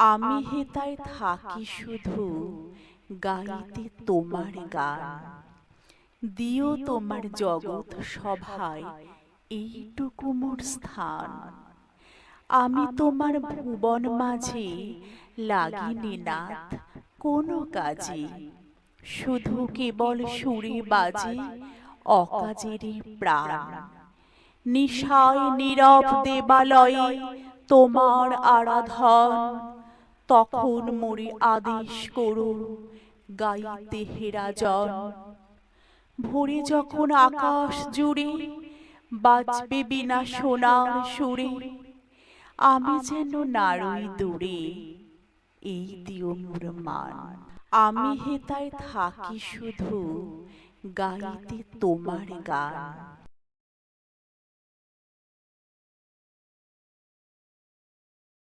আমি হেতায় থাকি শুধু গাইতে তোমার গান। দিও তোমার জগৎ সভায় এইটুকু মোর স্থান। আমি তোমার ভুবন মাঝে লাগিনি নাথ কোনো কাজে। শুধু কেবল সুরে বাজে অকাজেরই প্রাণ। নিশায় নীরব দেবালয়ে তোমার আরাধন। তখন মোরে আদেশ করো গাইতে হেরাজন। ভোরে যখন আকাশ জুড়ে বাজবে বিনা সোনার সুরে আমি যেন নারই দূরে এই দিও মোর মান আমি হেতায় থাকি শুধু গাইতে তোমার গান।